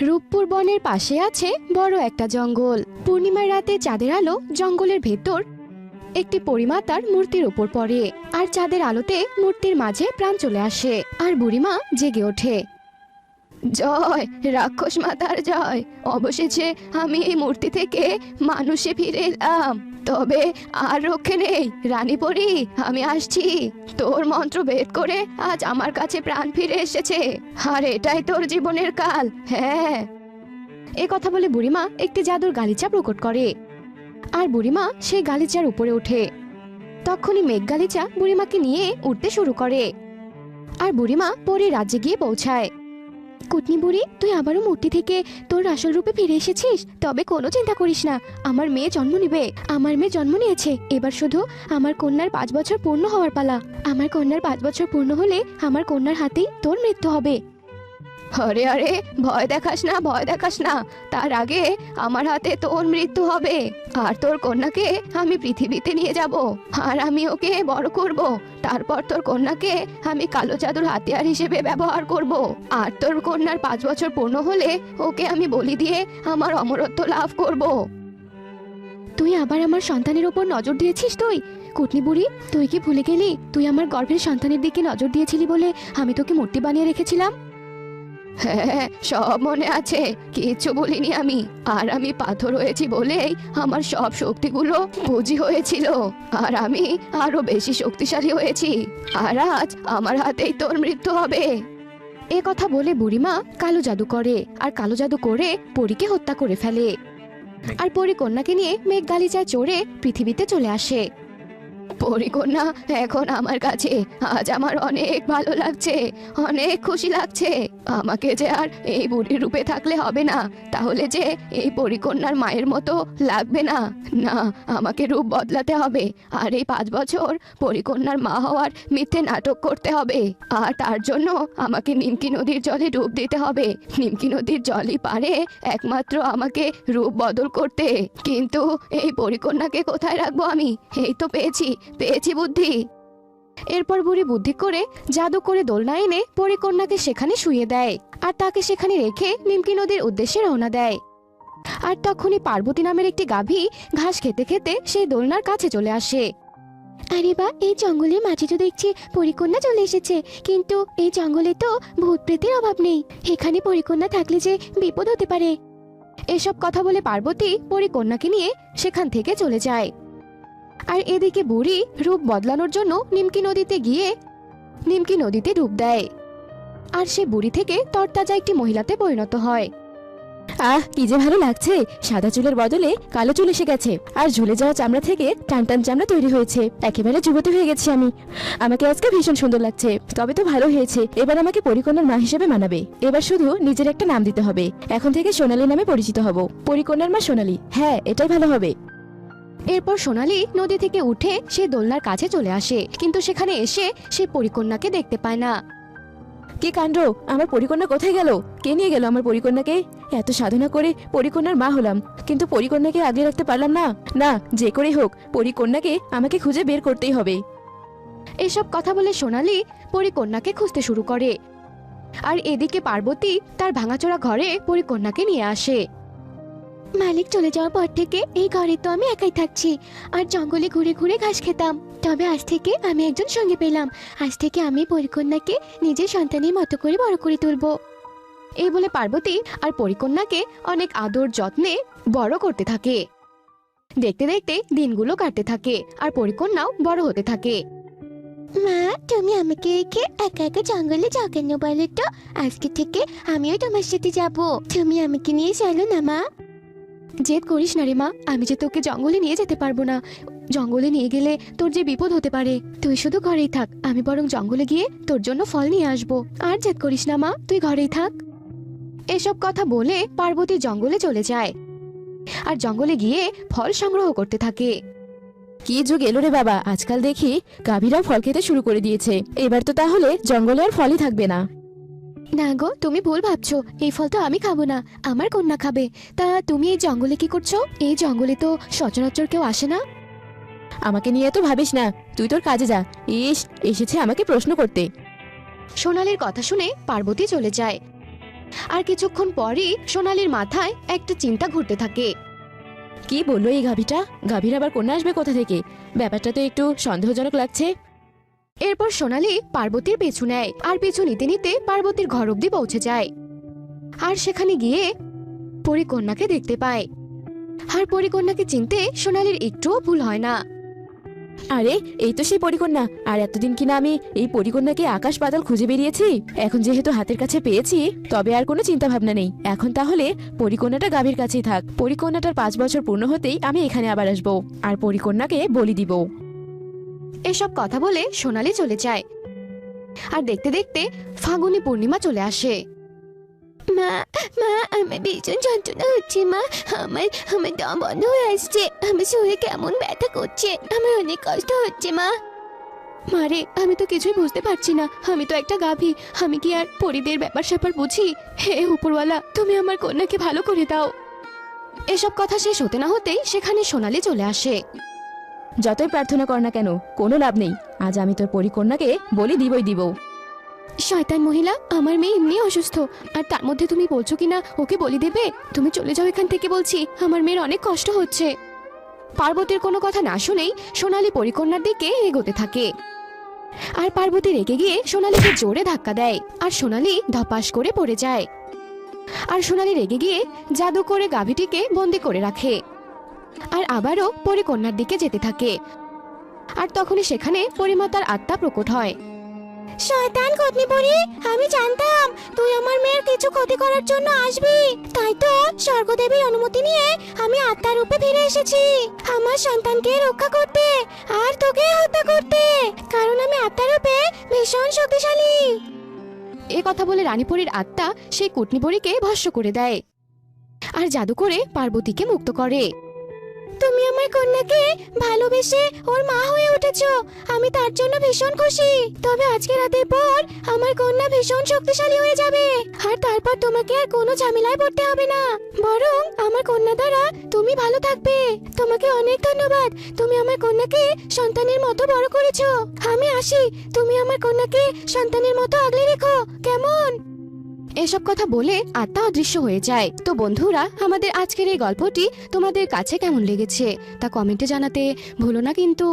রূপপুর বনের পাশে আছে বড় একটা জঙ্গল। পূর্ণিমার রাতে চাঁদের আলো জঙ্গলের ভেতর একটি পরিমাতার মূর্তির উপর পড়ে, আর চাঁদের আলোতে মূর্তির মাঝে প্রাণ চলে আসে, আর বুড়িমা জেগে ওঠে। জয়, রাক্ষস মাতার জয়, অবশেষে আমি এই মূর্তি থেকে মানুষে ফিরে এলাম। তবে আর রক্ষে নেই। রানী পরি, আমি আসছি। তোর মন্ত্র ভেদ করে আজ আমার কাছে প্রাণ ফিরে এসেছে। আর এটাই তোর জীবনের কাল। হ্যাঁ। এ কথা বলে বুড়িমা একটি জাদুর গালিচা প্রকট করে। আর বুড়িমা সেই গালিচার উপরে ওঠে। তখনই মেঘ গালিচা বুড়িমাকে নিয়ে উঠতে শুরু করে। আর বুড়িমা পরে রাজ্যে গিয়ে পৌঁছায়। কুটনি বুড়ি, তুই আবারও মূর্তি থেকে তোর আসল রূপে ফিরে এসেছিস? তবে কোনো চিন্তা করিস না। আমার মেয়ে জন্ম নিবে। আমার মেয়ে জন্ম নিয়েছে। এবার শুধু আমার কন্যার পাঁচ বছর পূর্ণ হওয়ার পালা। আমার কন্যার পাঁচ বছর পূর্ণ হলে আমার কন্যার হাতেই তোর মৃত্যু হবে। আরে আরে, ভয় দেখাস না, ভয় দেখাস না। তার আগে আমার হাতে তোর মৃত্যু হবে। আর তোর কন্যাকে আমি পৃথিবীতে নিয়ে যাব। আর আমি ওকে বড় করব। তারপর তোর কন্যাকে আমি কালো জাদুর হাতিয়ার হিসেবে ব্যবহার করব। আর তোর কন্যার পাঁচ বছর পূর্ণ হলে ওকে আমি বলি দিয়ে আমার অমরত্ব লাভ করব। তুই আবার আমার সন্তানের ওপর নজর দিয়েছিস তুই? কুটনি বুড়ি, তুই কি ভুলে গেলি? তুই আমার গর্ভের সন্তানের দিকে নজর দিয়েছিলি বলে আমি তোকে মূর্তি বানিয়ে রেখেছিলাম? হ্যাঁ সব মনে আছে। কিচ্ছু বলিনি আমি। আর আমি পাথর হয়েছি বলেই আমার সব শক্তিগুলো বুঝি হয়েছিল। আর আমি আরও বেশি শক্তিশালী হয়েছি। আর আজ আমার হাতেই তোর মৃত্যু হবে। এ কথা বলে বুড়িমা কালো জাদু করে। আর কালো জাদু করে পরীকে হত্যা করে ফেলে। আর পরী কন্যাকে নিয়ে মেঘ গালিচায় চড়ে পৃথিবীতে চলে আসে। পরিকন্যা, এখন আমার কাছে। আজ আমার অনেক ভালো লাগছে, অনেক খুশি লাগছে। আমাকে যে আর এই বুড়ির রূপে থাকলে হবে না, তাহলে যে এই পরিকন্যার মায়ের মতো লাগবে না। না, আমাকে রূপ বদলাতে হবে, আর এই পাঁচ বছর পরিকন্যার মা হওয়ার মিথ্যে নাটক করতে হবে। আর তার জন্য আমাকে নিমকি নদীর জলে ডুব দিতে হবে। নিমকি নদীর জলই পারে একমাত্র আমাকে রূপ বদল করতে। কিন্তু এই পরিকন্যাকে কোথায় রাখব আমি? এই তো পেয়েছি। পেয়েছি বুদ্ধি। এরপর বুড়ি বুদ্ধি করে জাদু করে দোলনা এনে পরিকন্যাকে সেখানে শুয়ে দেয় আর তাকে সেখানে রেখে নিমকি নদীর উদ্দেশ্যে রওনা দেয়। আর তখনই পার্বতী নামের একটি গাভী ঘাস খেতে খেতে সেই দোলনার কাছে চলে আসে। আরে বা, এই জঙ্গলের মাঝে তো দেখছি পরিকন্যা চলে এসেছে, কিন্তু এই জঙ্গলে তো ভূত প্রেতের অভাব নেই। এখানে পরিকন্যা থাকলে যে বিপদ হতে পারে। এসব কথা বলে পার্বতী পরিকন্যাকে নিয়ে সেখান থেকে চলে যায়। আর এদিকে বুড়ি রূপ বদলানোর জন্য নিমকি নদীতে গিয়ে নিমকি নদীতে ডুব দেয়। আর সে বুড়ি থেকে তরতাজা একটি মহিলাতে পরিণত হয়। আহ, কি যে ভালো লাগছে! সাদা চুলের বদলে কালো চুল এসে গেছে। আর ঝুলে যাওয়া চামড়া থেকে টান টান চামড়া তৈরি হয়েছে। একেবারে যুবতী হয়ে গেছি আমি। আমাকে আজকে ভীষণ সুন্দর লাগছে। তবে তো ভালো হয়েছে। এবার আমাকে পরিকন্যার মা হিসেবে মানাবে। এবার শুধু নিজের একটা নাম দিতে হবে। এখন থেকে সোনালী নামে পরিচিত হব। পরিকন্যার মা সোনালী। হ্যাঁ এটাই ভালো হবে। এরপর সোনালি নদী থেকে উঠে সে দোলনার কাছে চলে আসে কিন্তু সেখানে এসে সে পরিকন্যাকে দেখতে পায় না। কি কাণ্ড? আমার পরিকন্যা কোথায় গেল? কে নিয়ে গেল আমার পরিকন্যাকে? এত সাধনা করে পরিকন্যার মা হলাম কিন্তু পরিকন্যাকে আগে রাখতে পারলাম না। না যে করেই হোক পরিকন্যাকে আমাকে খুঁজে বের করতেই হবে। এসব কথা বলে সোনালি পরিকন্যাকে খুঁজতে শুরু করে। আর এদিকে পার্বতী তার ভাঙাচোরা ঘরে পরিকন্যাকে নিয়ে আসে। মালিক চলে যাওয়ার পর থেকে এই ঘরে তো আমি একাই থাকছি। আর জঙ্গলে ঘুরে ঘুরে ঘাস খেতাম। তবে আজ থেকে আমি একজন সঙ্গে পেলাম। আজ থেকে আমি পরিকন্যাকে নিজের সন্তানের মতো করে বড় করে তুলবো। এই বলে পার্বতী আর পরিকন্যাকে অনেক আদর যত্নে বড় করতে থাকে। দেখতে দেখতে দিনগুলো কাটতে থাকে আর পরিকন্যাও বড় হতে থাকে। মা, তুমি আমাকে রেখে একা একা জঙ্গলে যাও বলো তো? আজকে থেকে আমিও তোমার সাথে যাব। তুমি আমাকে নিয়ে চলো না, মা। জেদ করিস না রে মা, আমি যে তোকে জঙ্গলে নিয়ে যেতে পারব না। জঙ্গলে নিয়ে গেলে তোর যে বিপদ হতে পারে। তুই শুধু ঘরেই থাক, আমি বরং জঙ্গলে গিয়ে তোর জন্য ফল নিয়ে আসব। আর জেদ করিস না মা, তুই ঘরেই থাক। এসব কথা বলে পার্বতী জঙ্গলে চলে যায়। আর জঙ্গলে গিয়ে ফল সংগ্রহ করতে থাকে। কি যুগ এলো রে বাবা, আজকাল দেখি গাভীরাও ফল খেতে শুরু করে দিয়েছে। এবার তো তাহলে জঙ্গলে আর ফলই থাকবে না। না গো তুমি ভুল ভাবছ। এই ফল তো আমি খাব না আমার কন্যা খাবে। তা তুমি এই জঙ্গলে কি করছ? এই জঙ্গলে তো সচরাচর কেউ আসে না। আমাকে নিয়ে তো ভাবিস না তুই তোর কাজে যা। ইস এসেছে আমাকে প্রশ্ন করতে। সোনালির কথা শুনে পার্বতী চলে যায়। আর কিছুক্ষণ পরই সোনালির মাথায় একটা চিন্তা ঘুরতে থাকে। কি বলল এই গাভীটা? গাভীর আবার কন্যা আসবে কোথা থেকে? ব্যাপারটা তো একটু সন্দেহজনক লাগছে। এরপর সোনালি পার্বতীর পিছু নেয় আর পিছু নিতে নিতে পার্বতীর ঘর অব্দি পৌঁছে যায়। আর সেখানে গিয়ে পরিকন্যাকে দেখতে পায়। আর পরিকন্যাকে চিনতে সোনালির একটুও ভুল হয় না। আরে, এই তো সেই পরিকন্যা। আর এতদিন কিনা আমি এই পরিকন্যাকে আকাশ পাতাল খুঁজে বেরিয়েছি? এখন যেহেতু হাতের কাছে পেয়েছি, তবে আর কোনো চিন্তা ভাবনা নেই। এখন তাহলে পরিকন্যাটা গাভীর কাছেই থাক। পরিকন্যাটার পাঁচ বছর পূর্ণ হতেই আমি এখানে আবার আসব। আর পরিকন্যাকে বলি দিব। এসব কথা বলে সোনালি চলে যায়। আর দেখতে দেখতে ফাগুনি পূর্ণিমা চলে আসে। মা মা আমার ভীষণ যন্ত্রণা হচ্ছে মা। আমার আমার দম বন্ধ হয়ে আসছে। আমার শরীরে কেমন ব্যথা করছে। আমার অনেক কষ্ট হচ্ছে মা। মারে আমি তো কিছুই বুঝতে পারছি না। আমি তো একটা গাভী। আমি কি আর পরিদের ব্যাপার স্যাপার বুঝি? হে উপরওয়ালা তুমি আমার কন্যাকে ভালো করে দাও। এসব কথা শেষ হতে না হতেই সেখানে সোনালি চলে আসে। যতই প্রার্থনা কর না কেন কোনো লাভ নেই। আজ আমি তোর পরিকন্যাকে বলি দিবই দিব। শয়তান মহিলা আমার মেয়ে এমনি অসুস্থ। আর তার মধ্যে তুমি বলছো কিনা ওকে বলি দেবে? তুমি চলে যাও এখান থেকে বলছি আমার মেয়ের অনেক কষ্ট হচ্ছে। পার্বতীর কোনো কথা না শুনেই সোনালী পরিকন্যার দিকে এগোতে থাকে। আর পার্বতী রেগে গিয়ে সোনালীকে জোরে ধাক্কা দেয় আর সোনালী ধপাস করে পড়ে যায়। আর সোনালী রেগে গিয়ে জাদু করে গাভীটিকে বন্দি করে রাখে। আর আবারও পরিকন্যার দিকে যেতে থাকে। আর তখনই সেখানে পরিমাতার আত্মা প্রকট হয়। শয়তান কতনিপুরি আমি জানতাম তুই আমার মেয়ের কিছু ক্ষতি করার জন্য আসবি। তাই তো স্বর্গদেবীর অনুমতি নিয়ে আমি আত্মার রূপে ফিরে এসেছি। আমার সন্তানকে রক্ষা করতে আর তোকে হত্যা করতে কারণ আমি আত্মার রূপে ভীষণ শক্তিশালী। এ কথা বলে রানীপুরীর আত্মা সেই কুটনিপুরীকে ভস্য করে দেয়। আর জাদু করে পার্বতীকে মুক্ত করে। তুমি আমার কন্যাকে ভালোবেসে ওর মা হয়ে উঠেছো। আমি তার জন্য ভীষণ খুশি। তবে আজকে রাতের পর আমার কন্যা ভীষণ শক্তিশালী হয়ে যাবে। আর তারপর তোমাকে আর কোনো ঝামেলায় পড়তে হবে না। বরং আমার কন্যা দ্বারা তুমি ভালো থাকবে। তোমাকে অনেক ধন্যবাদ। তুমি আমার কন্যাকে সন্তানের মতো বড় করেছ। আমি আসি। তুমি আমার কন্যাকে সন্তানের মতো আগলে রেখো। কেমন? এসব কথা বলে আত্মা অদৃশ্য হয়ে যায়। তো বন্ধুরা, আমাদের আজকের এই গল্পটি তোমাদের কাছে কেমন লেগেছে তা কমেন্টে জানাতে ভুলো না কিন্তু।